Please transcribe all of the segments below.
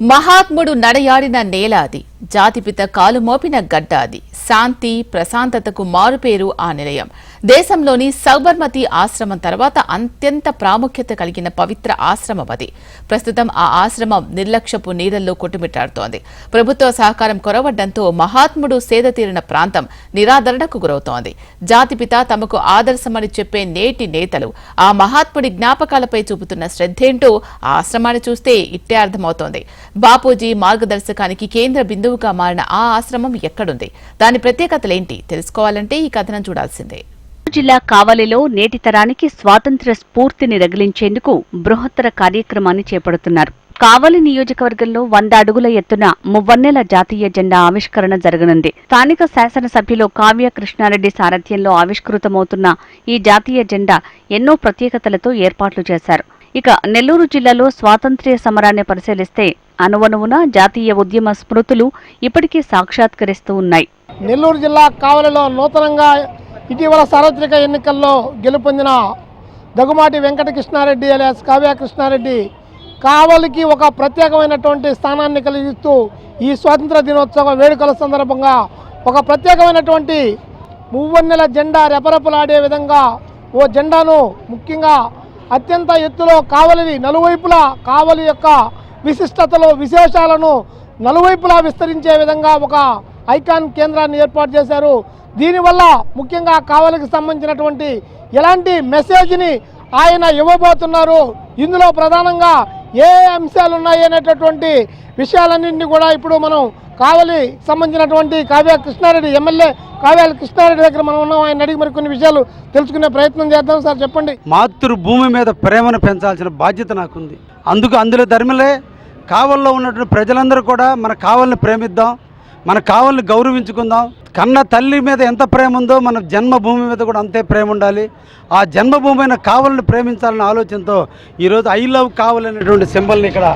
మహాత్ముడు నడయాడిన నేల అది జాతిపిత కాలు మోపిన గడ్డ అది శాంతి ప్రశాంతతకు మారుపేరు ఆ నిలయం. దేశంలోని సౌబర్మతి ఆశ్రమం తర్వాత అత్యంత ప్రాముఖ్యత కలిగిన పవిత్ర ఆశ్రమం అది. ప్రస్తుతం ఆ ఆశ్రమం నిర్లక్ష్యపు నీడల్లో కొట్టుమిట్టాడుతోంది. ప్రభుత్వ సహకారం కొరవడంతో మహాత్ముడు సేద తీరిన ప్రాంతం నిరాదరణకు గురవుతోంది. జాతిపిత తమకు ఆదర్శమని చెప్పే నేటి నేతలు ఆ మహాత్ముడి జ్ఞాపకాలపై చూపుతున్న శ్రద్ధేంటో ఆ ఆశ్రమాన్ని చూస్తే ఇట్టే అర్థమవుతోంది. బాపూజీ మార్గదర్శకానికి కేంద్ర బిందువుగా మారిన ఆ ఆశ్రమం ఎక్కడుంది? దాని ప్రత్యేకతలేంటి? తెలుసుకోవాలంటే ఈ కథనం చూడాల్సిందే. జిల్లా కావలిలో నేటి తరానికి స్వాతంత్ర్య స్ఫూర్తిని రగిలించేందుకు బృహత్తర కార్యక్రమాన్ని చేపడుతున్నారు. కావలి నియోజకవర్గంలో వంద అడుగుల ఎత్తున మువ్వన్నెల జాతీయ జెండా ఆవిష్కరణ జరగనుంది. స్థానిక శాసనసభ్యులు కావ్య కృష్ణారెడ్డి సారథ్యంలో ఆవిష్కృతమవుతున్న ఈ జాతీయ జెండా ఎన్నో ప్రత్యేకతలతో ఏర్పాట్లు చేశారు. ఇక నెల్లూరు జిల్లాలో స్వాతంత్ర్య సమరాన్ని పరిశీలిస్తే అనువనువున జాతీయ ఉద్యమ స్మృతులు ఇప్పటికీ సాక్షాత్కరిస్తూ ఉన్నాయి. నెల్లూరు జిల్లా కావలిలో నూతనంగా ఇటీవల సార్వత్రిక ఎన్నికల్లో గెలుపొందిన దగుమాటి వెంకటకృష్ణారెడ్డి అలియాస్ కావ్య కృష్ణారెడ్డి కావలికి ఒక ప్రత్యేకమైనటువంటి స్థానాన్ని కలిగిస్తూ ఈ స్వాతంత్ర దినోత్సవ వేడుకల సందర్భంగా ఒక ప్రత్యేకమైనటువంటి మువ్వన్నెల జెండా రెపరెపలాడే విధంగా ఓ జెండాను ముఖ్యంగా అత్యంత ఎత్తులో కావలిని నలువైపులా కావలి యొక్క విశిష్టతలో విశేషాలను నలువైపులా విస్తరించే విధంగా ఒక ఐకాన్ కేంద్రాన్ని ఏర్పాటు చేశారు. దీనివల్ల ముఖ్యంగా కావలికి సంబంధించినటువంటి ఎలాంటి మెసేజ్ని ఆయన ఇవ్వబోతున్నారు. ఇందులో ప్రధానంగా ఏ అంశాలు ఉన్నాయి అనేటటువంటి విషయాలన్నింటినీ కూడా ఇప్పుడు మనం కావలి సంబంధించినటువంటి కావ్య కృష్ణారెడ్డి ఎమ్మెల్యే కావ్యాల కృష్ణారెడ్డి దగ్గర మనం ఉన్నాం. ఆయన అడిగి మరి కొన్ని విషయాలు తెలుసుకునే ప్రయత్నం చేద్దాం సార్. చెప్పండి. మాతృభూమి మీద ప్రేమను పెంచాల్సిన బాధ్యత నాకుంది. అందుకు అందులో ధర్మలే కావల్లో ఉన్నటువంటి ప్రజలందరూ కూడా మన కావల్ని ప్రేమిద్దాం. మన కావల్ని గౌరవించుకుందాం. కన్న తల్లి మీద ఎంత ప్రేమ ఉందో మన జన్మభూమి మీద కూడా అంతే ప్రేమ ఉండాలి. ఆ జన్మభూమి అయిన కావాలని ప్రేమించాలనే ఆలోచనతో ఈరోజు ఐ లవ్ కావల్ అనేటువంటి సింబల్ని ఇక్కడ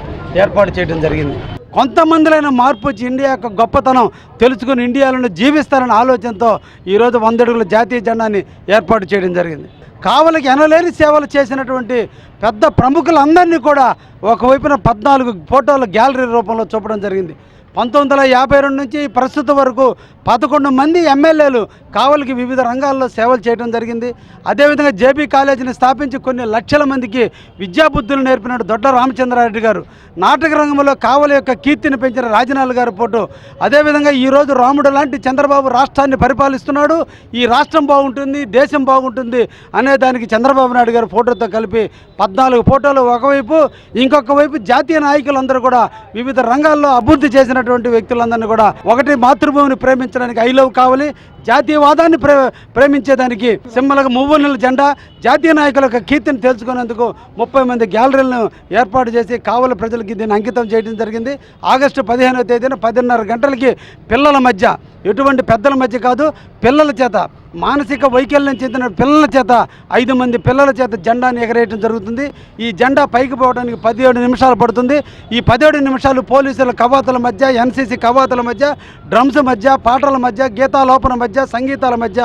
ఏర్పాటు చేయడం జరిగింది. కొంతమందిలైన మార్పు వచ్చి ఇండియా యొక్క గొప్పతనం తెలుసుకుని ఇండియాలో జీవిస్తారనే ఆలోచనతో ఈరోజు వందడుగుల జాతీయ జెండాని ఏర్పాటు చేయడం జరిగింది. కావలికి ఎనలేని సేవలు చేసినటువంటి పెద్ద ప్రముఖులందరినీ కూడా ఒకవైపున పద్నాలుగు ఫోటోల గ్యాలరీ రూపంలో చూపడం జరిగింది. పంతొమ్మిది వందల యాభై రెండు నుంచి ప్రస్తుతం వరకు పదకొండు మంది ఎమ్మెల్యేలు కావలికి వివిధ రంగాల్లో సేవలు చేయడం జరిగింది. అదేవిధంగా జేబీ కాలేజీని స్థాపించి కొన్ని లక్షల మందికి విద్యాబుద్ధులు నేర్పిన దొడ్డ రామచంద్రారెడ్డి గారు నాటక రంగంలో కావలి యొక్క కీర్తిని పెంచిన రాజనాల్ గారి ఫోటో అదేవిధంగా ఈరోజు రాముడు లాంటి చంద్రబాబు రాష్ట్రాన్ని పరిపాలిస్తున్నాడు. ఈ రాష్ట్రం బాగుంటుంది దేశం బాగుంటుంది అనే దానికి చంద్రబాబు నాయుడు గారి ఫోటోతో కలిపి పద్నాలుగు ఫోటోలు ఒకవైపు ఇంకొక వైపు జాతీయ నాయకులందరూ కూడా వివిధ రంగాల్లో అభివృద్ధి చేసిన ఉన్నటువంటి వ్యక్తులందరినీ కూడా ఒకటి మాతృభూమిని ప్రేమించడానికి ఐ లవ్ కావాలి జాతీయవాదాన్ని ప్రే ప్రేమించేదానికి సింహలకు మువ్వన్నెల జెండా జాతీయ నాయకుల యొక్క కీర్తిని తెలుసుకునేందుకు ముప్పై మంది గ్యాలరీలను ఏర్పాటు చేసి కావలి ప్రజలకి దీన్ని అంకితం చేయడం జరిగింది. ఆగస్టు పదిహేనవ తేదీన పదిన్నర గంటలకి పిల్లల మధ్య ఎటువంటి పెద్దల మధ్య కాదు పిల్లల చేత మానసిక వైకల్యం చెందిన పిల్లల చేత ఐదు మంది పిల్లల చేత జెండాను ఎగరేయడం జరుగుతుంది. ఈ జెండా పైకి పోవడానికి పదిహేడు నిమిషాలు పడుతుంది. ఈ పదిహేడు నిమిషాలు పోలీసుల కవాతుల మధ్య ఎన్సీసీ కవాతుల మధ్య డ్రమ్స్ మధ్య పాటల మధ్య గీతాలోపన మధ్య సంగీతాల మధ్య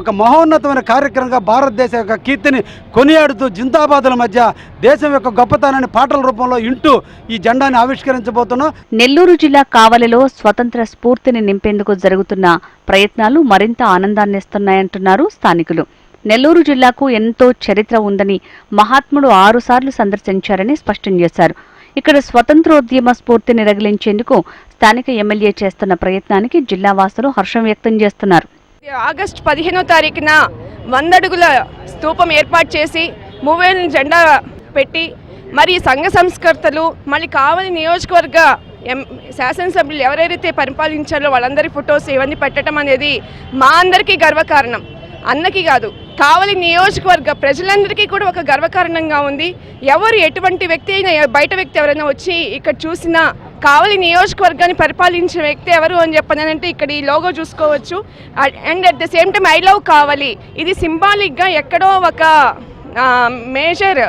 ఒక మహోన్నతమైన కార్యక్రమంగా భారతదేశ యొక్క కీర్తిని కొనియాడుతూ జిందాబాదుల మధ్య దేశం యొక్క గొప్పతనాన్ని పాటల రూపంలో ఇంటూ ఈ జెండాని ఆవిష్కరించబోతున్నాం. నెల్లూరు జిల్లా కావలిలో స్వతంత్ర స్ఫూర్తిని నింపేందుకు జరుగుతున్న ప్రయత్నాలు మరింత ఉన్నాయంటున్నారు స్థానికులు. నెల్లూరు జిల్లాకు ఎంతో చరిత్ర ఉందని మహాత్ముడు ఆరుసార్లు సందర్శించారని స్పష్టం చేశారు. ఇక్కడ స్వతంత్రోద్యమ స్ఫూర్తిని రగిలించేందుకు స్థానిక ఎమ్మెల్యే చేస్తున్న ప్రయత్నానికి జిల్లా వాసులు హర్షం వ్యక్తం చేస్తున్నారు. ఆగస్టు పదిహేనో తారీఖున వందడుగుల స్తూపం ఏర్పాటు చేసి మూవేళ్ళని జెండా పెట్టి మరి సంఘ సంస్కర్తలు మళ్ళీ కావలి నియోజకవర్గ ఎం శాసనసభ్యులు ఎవరైతే పరిపాలించారో వాళ్ళందరి ఫొటోస్ ఇవన్నీ పెట్టడం అనేది మా అందరికీ గర్వకారణం. అన్నకి కాదు కావలి నియోజకవర్గ ప్రజలందరికీ కూడా ఒక గర్వకారణంగా ఉంది. ఎవరు ఎటువంటి వ్యక్తి అయినా బయట వ్యక్తి ఎవరైనా వచ్చి ఇక్కడ చూసినా కావలి నియోజకవర్గాన్ని పరిపాలించిన వ్యక్తి ఎవరు అని చెప్పనంటే ఇక్కడ ఈ లోగో చూసుకోవచ్చు. And at the same time I love Kavali. ఇది సింబాలిక్గా ఎక్కడో ఒక మేజర్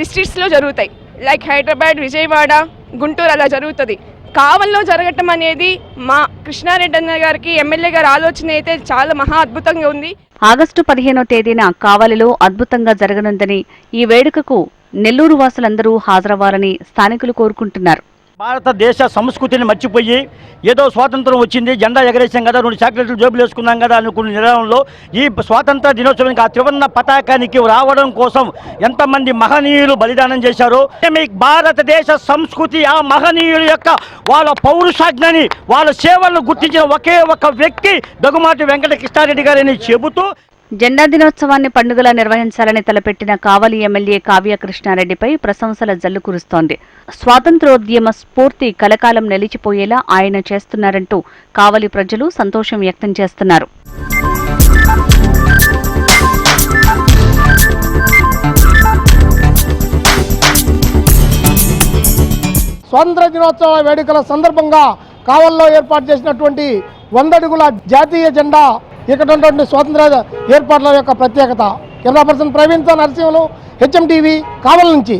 డిస్ట్రిక్ట్స్లో జరుగుతాయి. లైక్ హైదరాబాద్ విజయవాడ గుంటూరు అలా జరుగుతుంది. కావల్లో జరగటం అనేది మా కృష్ణారెడ్డి అన్న గారికి ఎమ్మెల్యే గారి ఆలోచన అయితే చాలా మహా అద్భుతంగా ఉంది. ఆగస్టు పదిహేనో తేదీన కావలిలో అద్భుతంగా జరగనుందని ఈ వేడుకకు నెల్లూరు వాసులందరూ హాజరవ్వాలని స్థానికులు కోరుకుంటున్నారు. భారతదేశ సంస్కృతిని మర్చిపోయి ఏదో స్వాతంత్రం వచ్చింది జెండా ఎగరేసాం కదా రెండు చాక్లెట్లు జోబులు వేసుకున్నాం కదా అనుకున్న నిర్ణయంలో ఈ స్వాతంత్ర దినోత్సవానికి ఆ త్రివర్ణ పతాకానికి రావడం కోసం ఎంతమంది మహనీయులు బలిదానం చేశారో మీ భారతదేశ సంస్కృతి ఆ మహనీయుల యొక్క వాళ్ళ పౌరుషాజ్ఞని వాళ్ళ సేవలను గుర్తించిన ఒకే ఒక వ్యక్తి దగుమాటి వెంకట కృష్ణారెడ్డి గారని చెబుతూ జెండా దినోత్సవాన్ని పండుగలా నిర్వహించాలని తలపెట్టిన కావలి ఎమ్మెల్యే కావ్య కృష్ణారెడ్డిపై ప్రశంసల జల్లు కురుస్తోంది. స్వాతంత్రోద్యమ స్ఫూర్తి కలకాలం నిలిచిపోయేలా ఆయన చేస్తున్నారంటూ కావలి ప్రజలు సంతోషం వ్యక్తం చేస్తున్నారు. స్వాతంత్ర దినోత్సవ వేడుకల సందర్భంగా కావల్లో ఏర్పాటు చేసినటువంటి వందడుగుల జాతీయ జెండా ఇక్కడ ఉన్నటువంటి స్వాతంత్ర ఏర్పాట్ల యొక్క ప్రత్యేకత. కెమెరా పర్సన్ ప్రవీణ్తో నరసింహులు హెచ్ఎం టీవీ కావల నుంచి.